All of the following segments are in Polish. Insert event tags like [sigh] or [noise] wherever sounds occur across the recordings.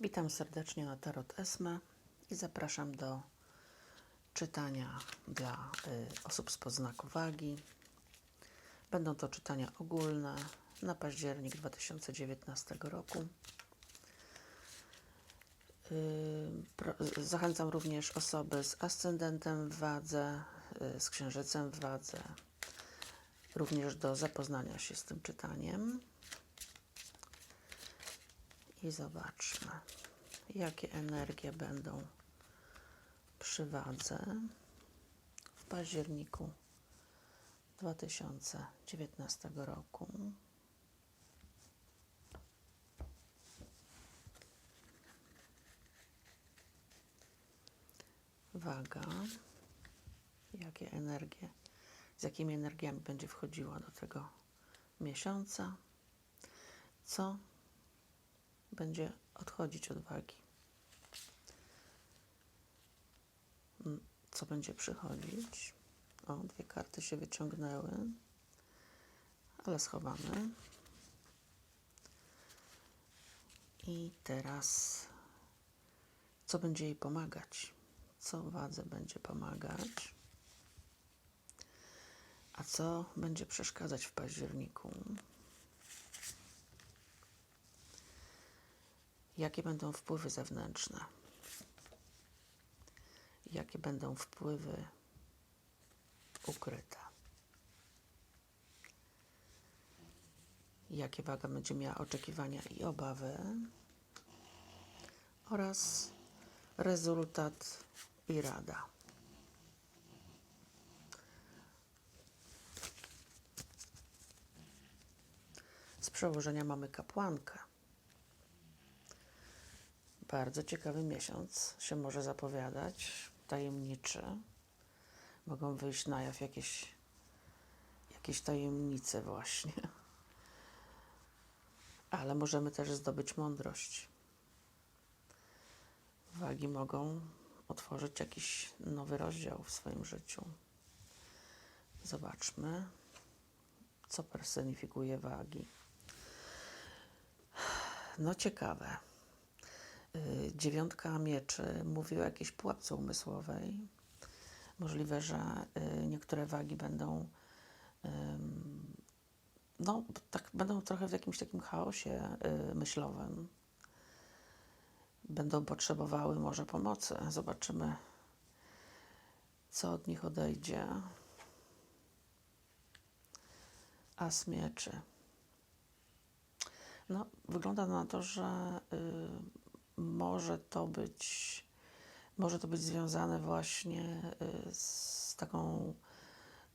Witam serdecznie na Tarot Esme i zapraszam do czytania dla y, osób z podznaku wagi. Będą to czytania ogólne na październik 2019 roku. Y, zachęcam również osoby z ascendentem w wadze, y, z księżycem w wadze, również do zapoznania się z tym czytaniem. I zobaczmy, jakie energie będą przy wadze w październiku 2019 roku. Waga, jakie energie, z jakimi energiami będzie wchodziła do tego miesiąca, co będzie odchodzić od wagi. Mm, Co będzie przychodzić? O, dwie karty się wyciągnęły, ale schowamy. I teraz, co będzie jej pomagać? Co wadze będzie pomagać? A co będzie przeszkadzać w październiku? Jakie będą wpływy zewnętrzne? Jakie będą wpływy ukryte? Jakie waga będzie miała oczekiwania i obawy? Oraz rezultat i rada. Z przełożenia mamy kapłankę. Bardzo ciekawy miesiąc się może zapowiadać, tajemniczy. Mogą wyjść na jaw jakieś, jakieś tajemnice właśnie. Ale możemy też zdobyć mądrość. Wagi mogą otworzyć jakiś nowy rozdział w swoim życiu. Zobaczmy, co personifikuje wagi. No ciekawe. Y, Dziewiątka mieczy mówi o jakiejś pułapce umysłowej. Możliwe, że y, niektóre wagi będą no, tak, będą trochę w jakimś takim chaosie y, myślowym. Będą potrzebowały może pomocy. Zobaczymy, co od nich odejdzie. As mieczy. No, wygląda na to, że może to być może to być związane właśnie y, z taką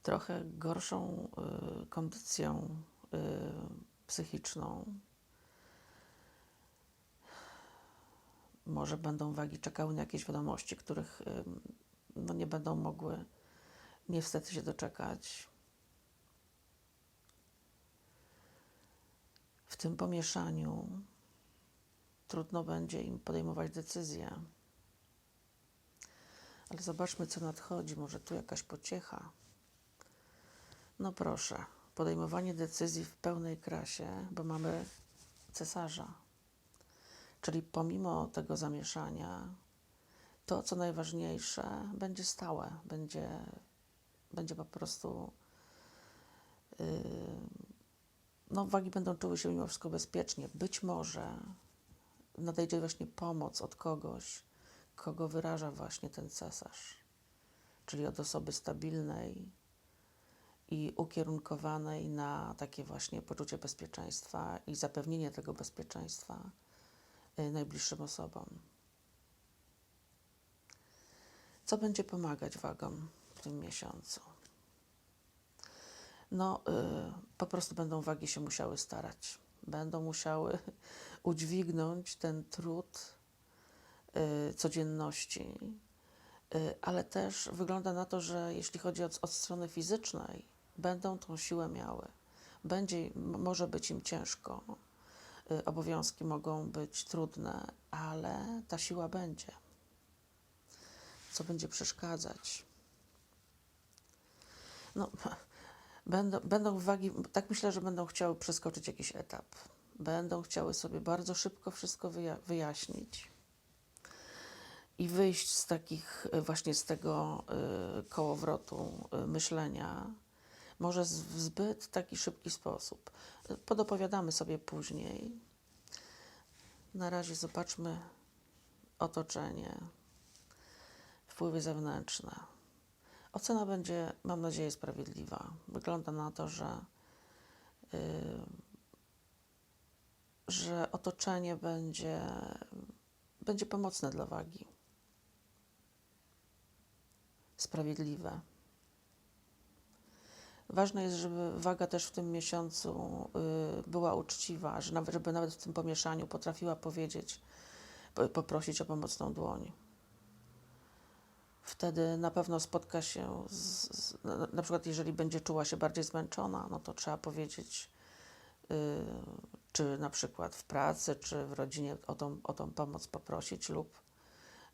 trochę gorszą y, kondycją y, psychiczną. Może będą wagi czekały na jakieś wiadomości, których no, nie będą mogły niestety się doczekać. W tym pomieszaniu trudno będzie im podejmować decyzje. Ale zobaczmy, co nadchodzi. Może tu jakaś pociecha. No proszę, podejmowanie decyzji w pełnej krasie, bo mamy cesarza. Czyli pomimo tego zamieszania, to, co najważniejsze, będzie stałe, będzie, będzie po prostu. Yy, no, wagi będą czuły się mimo wszystko bezpiecznie. Być może nadejdzie właśnie pomoc od kogoś, kogo wyraża właśnie ten cesarz, czyli od osoby stabilnej i ukierunkowanej na takie właśnie poczucie bezpieczeństwa i zapewnienie tego bezpieczeństwa y, najbliższym osobom. Co będzie pomagać wagom w tym miesiącu? No, y, po prostu będą wagi się musiały starać. Będą musiały [laughs] udźwignąć ten trud y, codzienności, y, ale też wygląda na to, że jeśli chodzi od, od strony fizycznej, będą tą siłę miały. Będzie, może być im ciężko, y, obowiązki mogą być trudne, ale ta siła będzie. Co będzie przeszkadzać? No, [laughs] będą, będą wagi, tak myślę, że będą chciały przeskoczyć jakiś etap. będą chciały sobie bardzo szybko wszystko wyja- wyjaśnić i wyjść z takich, y, właśnie z tego y, kołowrotu y, myślenia, może z- w zbyt taki szybki sposób. Podopowiadamy sobie później. Na razie zobaczmy otoczenie, wpływy zewnętrzne. Ocena będzie, mam nadzieję, sprawiedliwa. Wygląda na to, że, y, że otoczenie będzie, będzie pomocne dla wagi. Sprawiedliwe. Ważne jest, żeby waga też w tym miesiącu y, była uczciwa, że żeby nawet w tym pomieszaniu potrafiła powiedzieć, po- poprosić o pomocną dłoń. Wtedy na pewno spotka się, z, z, na, przykład jeżeli będzie czuła się bardziej zmęczona, no to trzeba powiedzieć, y, czy na przykład w pracy, czy w rodzinie o tą, o tą pomoc poprosić lub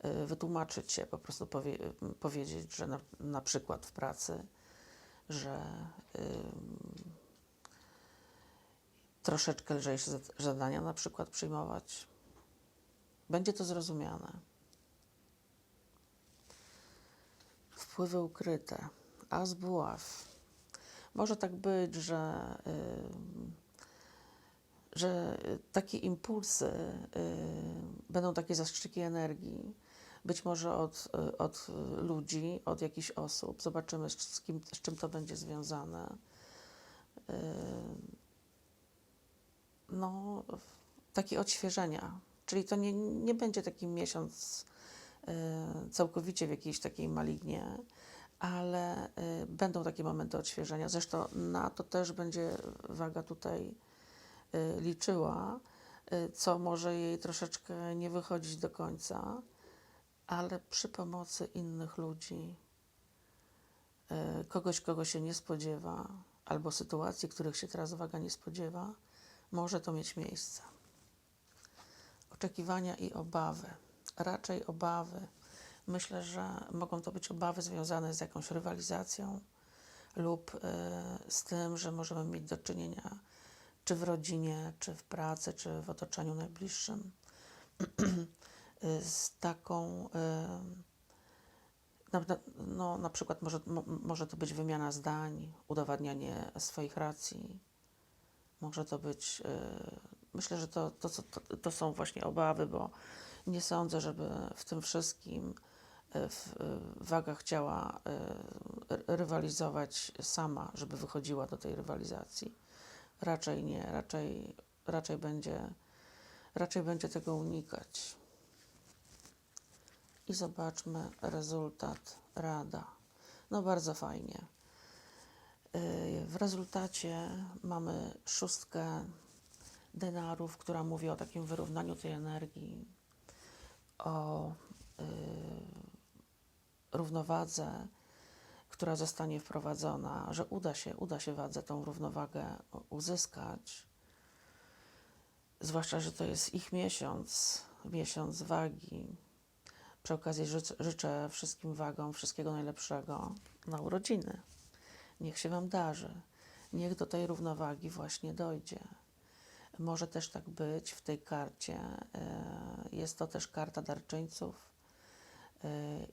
y, wytłumaczyć się, po prostu powie, powiedzieć, że na, na przykład w pracy, że ym, troszeczkę lżejsze zad- zadania na przykład przyjmować. Będzie to zrozumiane. Wpływy ukryte. As buław. Może tak być, że, ym, że y, takie impulsy y, będą takie zastrzyki energii, być może od, y, od y, ludzi, od jakichś osób. Zobaczymy, z, kim, z czym to będzie związane. Y, No, takie odświeżenia. Czyli to nie, nie będzie taki miesiąc y, całkowicie w jakiejś takiej malignie, ale y, będą takie momenty odświeżenia. Zresztą na to też będzie waga tutaj y, liczyła, co może jej troszeczkę nie wychodzić do końca, ale przy pomocy innych ludzi, kogoś, kogo się nie spodziewa, albo sytuacji, których się teraz waga nie spodziewa, może to mieć miejsce. Oczekiwania i obawy. Raczej obawy. Myślę, że mogą to być obawy związane z jakąś rywalizacją lub y, z tym, że możemy mieć do czynienia czy w rodzinie, czy w pracy, czy w otoczeniu najbliższym y, [clears throat] z taką. na, no, na przykład może, mo, może to być wymiana zdań, udowadnianie swoich racji. Może to być. Myślę, że to, to, to, to są właśnie obawy, bo nie sądzę, żeby w tym wszystkim y, w, y, waga chciała ry- rywalizować sama, żeby wychodziła do tej rywalizacji. Raczej nie, raczej, raczej, będzie, raczej będzie tego unikać. I zobaczmy rezultat rada. No bardzo fajnie. W rezultacie mamy szóstkę denarów, która mówi o takim wyrównaniu tej energii, o y, równowadze, która zostanie wprowadzona, że uda się, uda się wadze tą równowagę uzyskać. Zwłaszcza, że to jest ich miesiąc, miesiąc wagi. Przy okazji życz, życzę wszystkim wagom wszystkiego najlepszego na urodziny. Niech się Wam darzy. Niech do tej równowagi właśnie dojdzie. Może też tak być w tej karcie. e, Jest to też karta darczyńców e,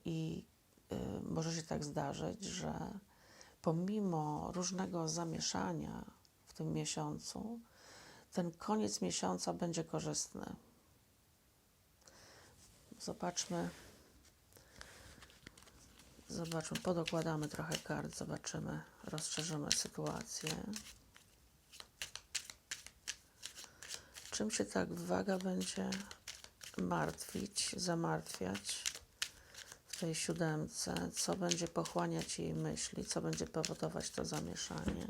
i e, może się tak zdarzyć, że pomimo różnego zamieszania w tym miesiącu, ten koniec miesiąca będzie korzystny. Zobaczmy. Zobaczmy, podokładamy trochę kart, zobaczymy, rozszerzymy sytuację. Czym się tak waga będzie martwić, zamartwiać w tej siódemce? Co będzie pochłaniać jej myśli? Co będzie powodować to zamieszanie?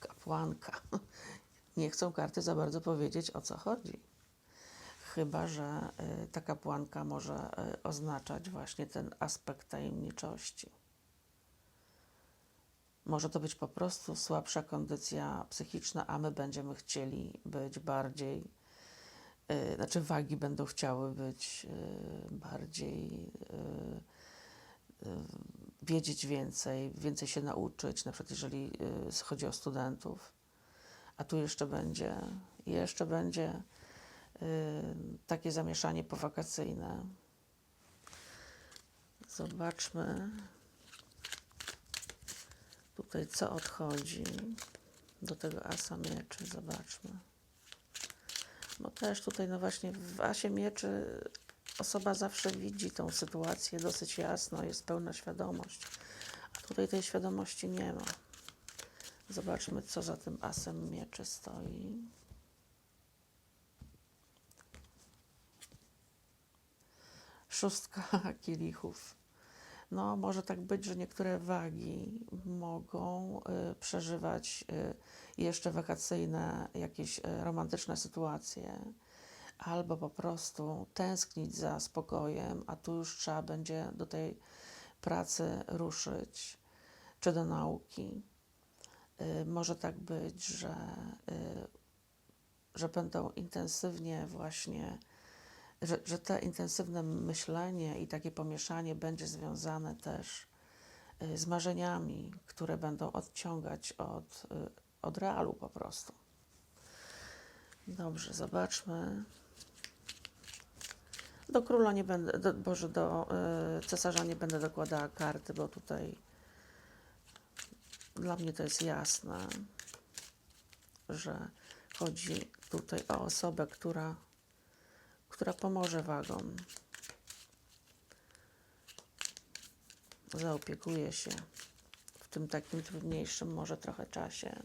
Kapłanka. [laughs] Nie chcą karty za bardzo powiedzieć, o co chodzi. Chyba, że y, ta kapłanka może y, oznaczać właśnie ten aspekt tajemniczości. Może to być po prostu słabsza kondycja psychiczna, a my będziemy chcieli być bardziej, y, znaczy wagi będą chciały być y, bardziej y, y, wiedzieć więcej, więcej się nauczyć, na przykład jeżeli y, chodzi o studentów. A tu jeszcze będzie, jeszcze będzie y, takie zamieszanie powakacyjne. Zobaczmy tutaj, co odchodzi do tego asa mieczy. Zobaczmy. Bo też tutaj, no właśnie, w asie mieczy osoba zawsze widzi tą sytuację dosyć jasno, jest pełna świadomość. A tutaj tej świadomości nie ma. Zobaczmy, co za tym asem mieczy stoi. Szóstka [laughs] kielichów. No, może tak być, że niektóre wagi mogą y, przeżywać y, jeszcze wakacyjne jakieś y, romantyczne sytuacje, albo po prostu tęsknić za spokojem, a tu już trzeba będzie do tej pracy ruszyć, czy do nauki. Może tak być, że, że będą intensywnie właśnie że, że te intensywne myślenie i takie pomieszanie będzie związane też y, z marzeniami, które będą odciągać od, y, od realu po prostu. Dobrze, zobaczmy. Do króla nie będę, do, Boże, do y, cesarza nie będę dokładała karty, bo tutaj dla mnie to jest jasne, że chodzi tutaj o osobę, która która pomoże wagom. Zaopiekuje się w tym takim trudniejszym, może trochę czasie.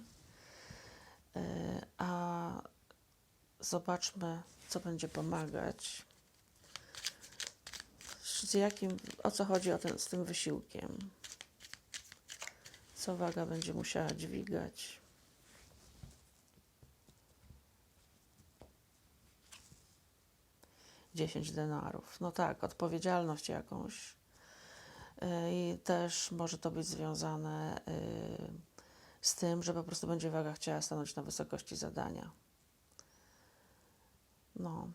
Yy, A zobaczmy, co będzie pomagać. Z jakim, o co chodzi o ten, z tym wysiłkiem? Co waga będzie musiała dźwigać? Dziesięć denarów. No tak, odpowiedzialność jakąś. Yy, I też może to być związane yy, z tym, że po prostu będzie waga chciała stanąć na wysokości zadania. No.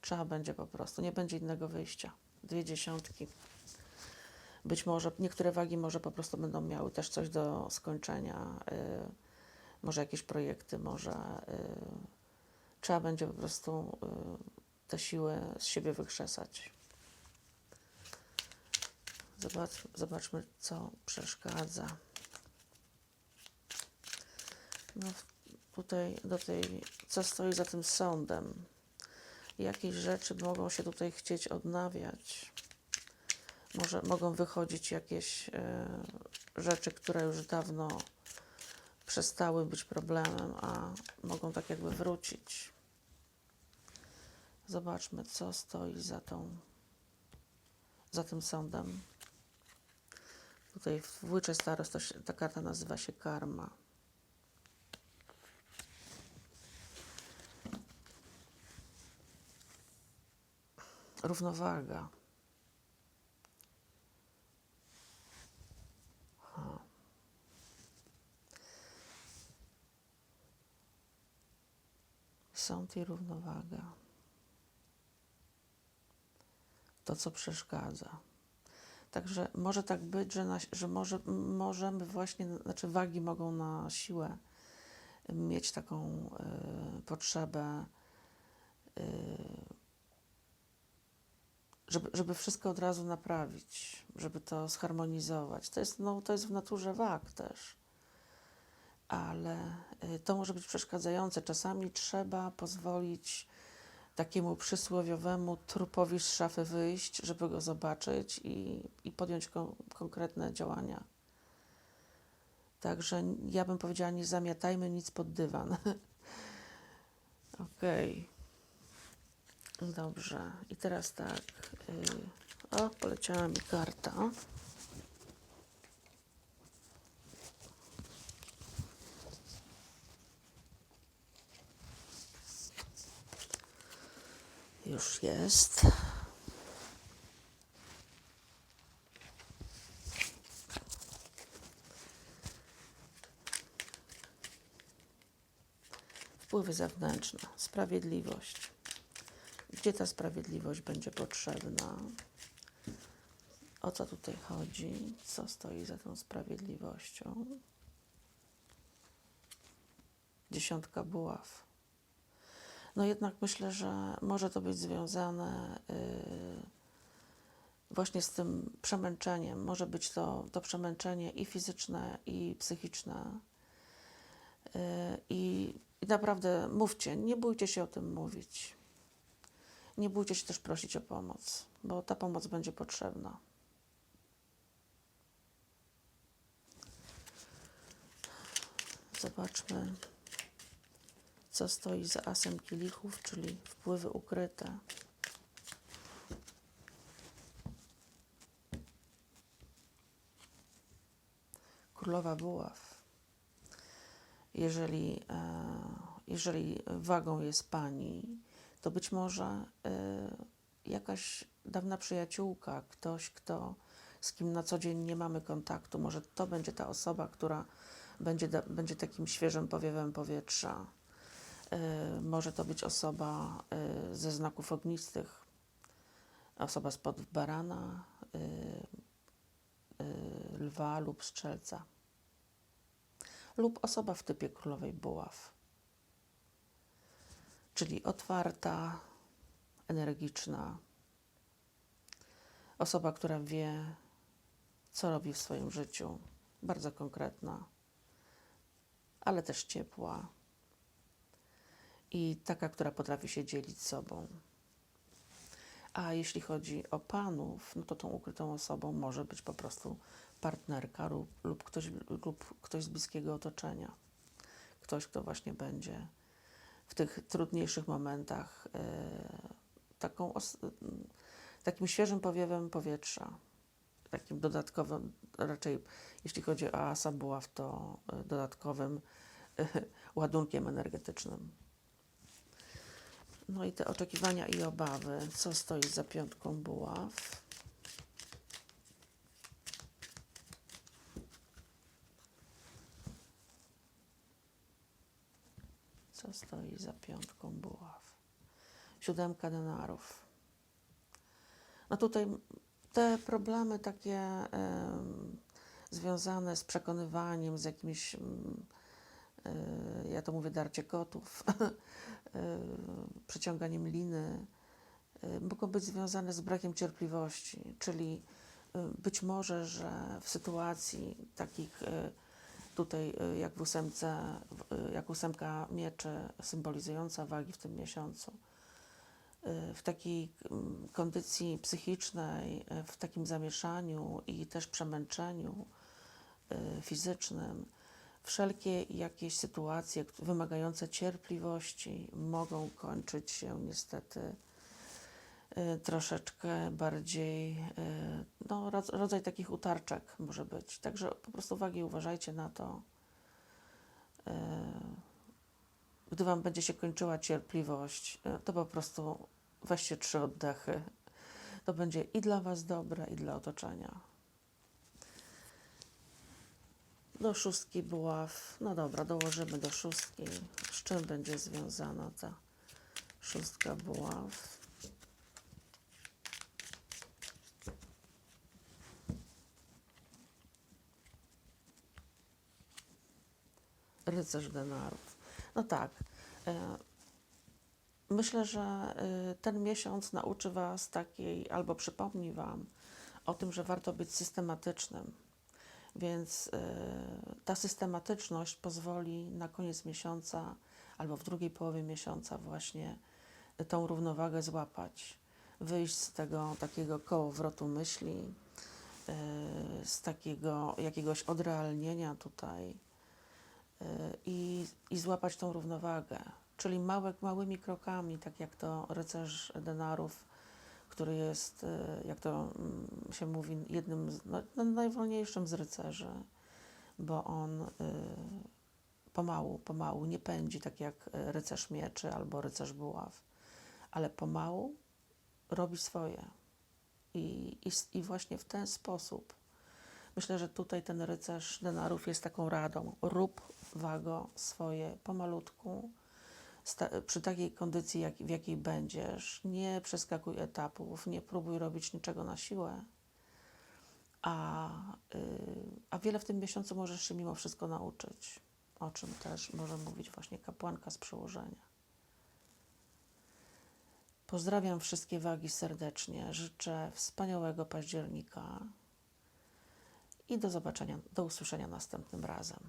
Trzeba będzie po prostu, nie będzie innego wyjścia. Dwie dziesiątki. Być może niektóre wagi może po prostu będą miały też coś do skończenia. Yy, może jakieś projekty, może yy, trzeba będzie po prostu y, te siły z siebie wykrzesać. Zobacz, zobaczmy, co przeszkadza. No, tutaj do tej, co stoi za tym sądem. Jakieś rzeczy mogą się tutaj chcieć odnawiać. Może mogą wychodzić jakieś y, rzeczy, które już dawno przestały być problemem, a mogą tak jakby wrócić. Zobaczmy, co stoi za tą, za tym sądem. Tutaj w łycze starost ta karta nazywa się karma. Równowaga. Sąd i równowaga. To, co przeszkadza. Także może tak być, że, na, że może, możemy właśnie, znaczy wagi mogą na siłę mieć taką y, potrzebę, y, żeby, żeby wszystko od razu naprawić, żeby to zharmonizować. To jest, no, to jest w naturze wag też ale y, to może być przeszkadzające. Czasami trzeba pozwolić takiemu przysłowiowemu trupowi z szafy wyjść, żeby go zobaczyć i, i podjąć kon konkretne działania. Także ja bym powiedziała, nie zamiatajmy nic pod dywan. [laughs] Okej. Okay. Dobrze. I teraz tak. Yy, o, poleciała mi karta. Już jest. Wpływy zewnętrzne, sprawiedliwość. Gdzie ta sprawiedliwość będzie potrzebna? O co tutaj chodzi? Co stoi za tą sprawiedliwością? Dziesiątka buław. No jednak myślę, że może to być związane yy, właśnie z tym przemęczeniem. Może być to, to przemęczenie i fizyczne, i psychiczne. I, I naprawdę mówcie, nie bójcie się o tym mówić. Nie bójcie się też prosić o pomoc, bo ta pomoc będzie potrzebna. Zobaczmy, co stoi za asem kielichów, czyli wpływy ukryte. Królowa buław. Jeżeli, e, jeżeli wagą jest pani, to być może e, jakaś dawna przyjaciółka, ktoś, kto, z kim na co dzień nie mamy kontaktu, może to będzie ta osoba, która będzie, będzie takim świeżym powiewem powietrza. E, może to być osoba e, ze znaków ognistych, osoba spod barana, e, lwa lub strzelca, lub osoba w typie królowej buław, czyli otwarta, energiczna, osoba, która wie, co robi w swoim życiu, bardzo konkretna, ale też ciepła i taka, która potrafi się dzielić sobą. A jeśli chodzi o panów, no to tą ukrytą osobą może być po prostu partnerka lub, lub, ktoś, lub ktoś z bliskiego otoczenia. Ktoś, kto właśnie będzie w tych trudniejszych momentach e, taką takim świeżym powiewem powietrza, takim dodatkowym, raczej jeśli chodzi o asa buław, to e, dodatkowym e, ładunkiem energetycznym. No i te oczekiwania i obawy, co stoi za piątką buław. Co stoi za piątką buław? Siódemka denarów. No tutaj te problemy takie em, związane z przekonywaniem, z jakimś, e, ja to mówię, darcie kotów, [laughs] e, przeciąganiem liny, e, mogą być związane z brakiem cierpliwości, czyli e, być może, że w sytuacji takich e, tutaj e, jak w ósemce, e, jak ósemka mieczy symbolizująca wagi w tym miesiącu, e, w takiej kondycji psychicznej, e, w takim zamieszaniu i też przemęczeniu e, fizycznym, wszelkie jakieś sytuacje wymagające cierpliwości mogą kończyć się niestety e, troszeczkę bardziej, e, no, rodz- rodzaj takich utarczek może być. Także po prostu uwagi uważajcie na to. E, Gdy Wam będzie się kończyła cierpliwość, to po prostu weźcie trzy oddechy. To będzie i dla Was dobre, i dla otoczenia. Do szóstki buław. No dobra, dołożymy do szóstki. Z czym będzie związana ta szóstka buław? Rycerz denarów. No tak. e, Myślę, że y, ten miesiąc nauczy Was takiej, albo przypomni Wam o tym, że warto być systematycznym. Więc y, ta systematyczność pozwoli na koniec miesiąca albo w drugiej połowie miesiąca właśnie tą równowagę złapać, wyjść z tego takiego kołowrotu myśli, y, z takiego jakiegoś odrealnienia tutaj y, i, i złapać tą równowagę. Czyli małe, małymi krokami, tak jak to rycerz denarów, który jest, y, jak to mm, się mówi, jednym z, no, no, najwolniejszym z rycerzy, bo on y, pomału, pomału nie pędzi tak jak y, rycerz mieczy albo rycerz buław, ale pomału robi swoje. I, i, I właśnie w ten sposób myślę, że tutaj ten rycerz denarów jest taką radą. Rób wago swoje pomalutku, przy takiej kondycji, jak, w jakiej będziesz. Nie przeskakuj etapów, nie próbuj robić niczego na siłę, a, y, a wiele w tym miesiącu możesz się mimo wszystko nauczyć, o czym też może mówić właśnie kapłanka z przełożenia. Pozdrawiam wszystkie wagi serdecznie. Życzę wspaniałego października i do zobaczenia, do usłyszenia następnym razem.